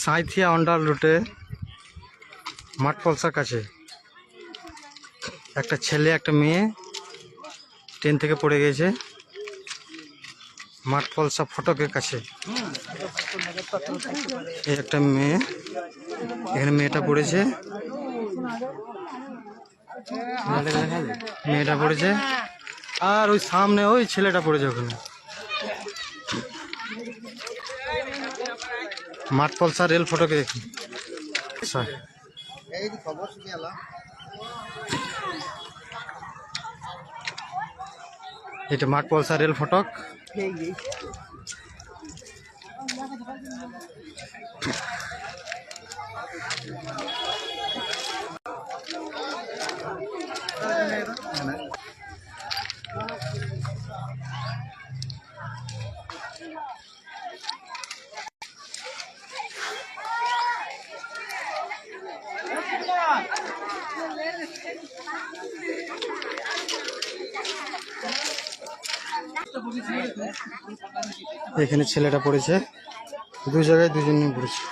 সাঁইথিয়া অন্ডার রুটে মাঠপলসার কাছে। একটা ছেলে, একটা মেয়ে ট্রেন থেকে পড়ে গেছে মাঠপলসা ফটকের কাছে। এই একটা মেয়ে, এখানে মেয়েটা পড়েছে। মেয়েটা পড়েছে। আর ওই সামনে ওই ছেলেটা পড়েছে ওখানে। মাঠপলসা রেল ফটকে দেখি। আচ্ছা এটা মাঠপলসা রেল ফটক। এখানে ছেলেটা পড়েছে। দু জায়গায় দুজন পড়েছে।